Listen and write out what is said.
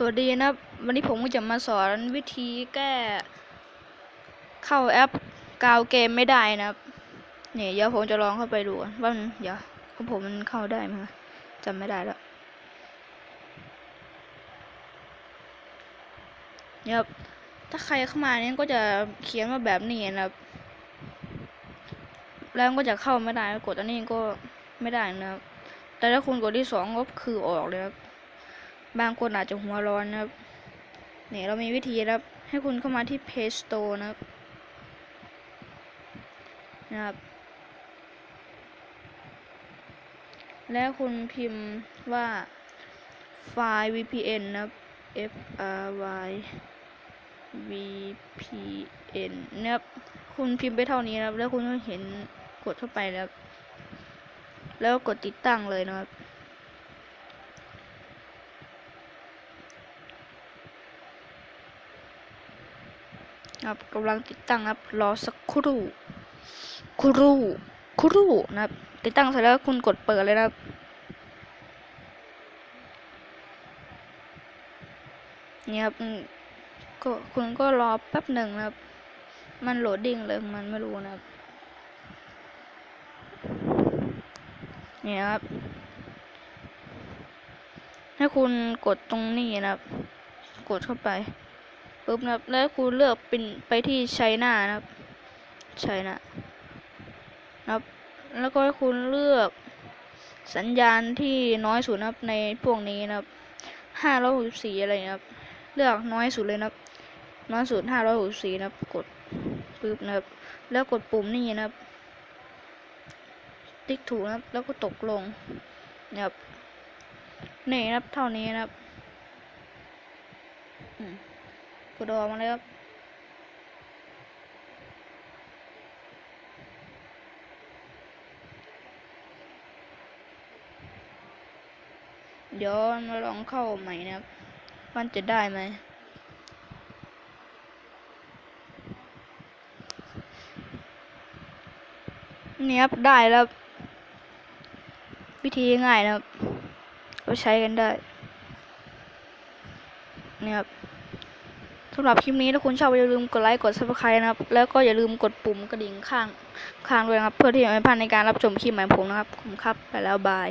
สวัสดีนะครับ วันนี้ผมก็จะมาสอนวิธีแก้ เข้าแอปกาวเกมไม่ได้นะครับเนี่ยเดี๋ยวผมจะลองเข้าไปดูก่อนว่ามันเดี๋ยวของผมมันเข้าได้ไหมจำไม่ได้แล้วเนี่ยครับถ้าใครเข้ามาเนี่ยก็จะเขียนมาแบบนี้นะครับ แล้วก็จะเข้าไม่ได้กดอันนี้ก็ไม่ได้นะครับแต่ถ้าคุณกดที่สองก็คือออกเลยครับ บางคนอาจจะหัวร้อนนะครับเนี่ยเรามีวิธีนะครับ ให้คุณเข้ามาที่ Play Store นะครับนะครับ แล้วคุณพิมพ์ว่าไฟล์ VPN นะครับ F R Y VPN นะครับ คุณพิมพ์ไปเท่านี้นะครับ แล้วคุณก็เห็นกดเข้าไปแล้ว แล้วกดติดตั้งเลยนะครับ ครับกำลังติดตั้งครับ รอสักครู่ครู่ครู่นะครับ ติดตั้งเสร็จแล้วคุณกดเปิดเลยนะครับเนี่ยครับก็คุณก็รอแป๊บหนึ่งนะครับ มันโหลดดิ้งเลยมันไม่รู้นะครับเนี่ยครับ ให้คุณกดตรงนี้นะครับ กดเข้าไป ปุ๊บนะครับ แล้วคุณเลือกเป็นไปที่ใช้หน้านะครับใช้หน้านะครับ แล้วก็ให้คุณเลือกสัญญาณที่น้อยสุดนะครับในพวกนี้นะครับห้าร้อยหกสิบสี่อะไรนะครับ เลือกน้อยสุดเลยนะครับ น้อยสุดห้าร้อยหกสิบสี่นะครับ กดปุ๊บนะครับ แล้วกดปุ่มนี่นะครับ ติ๊กถูกนะครับ แล้วก็ตกลงนะครับนี่นะครับ เท่านี้นะครับ อืม กดออกมาเลยครับเดี๋ยวมาลองเข้าใหม่นะครับมันจะได้ไหม นี่ครับ ได้แล้ว วิธีง่ายนะครับเราใช้กันได้ นี่ครับ สำหรับคลิปนี้ถ้าคุณชอบอย่าลืมกดไลค์กด subscribe นะครับ แล้วก็อย่าลืมกดปุ่มกระดิ่งข้างข้างด้วยนะครับ เพื่อที่จะไม่พลาดในการรับชมคลิปใหม่ของผมนะครับ ขอบคุณครับ ไปแล้วบาย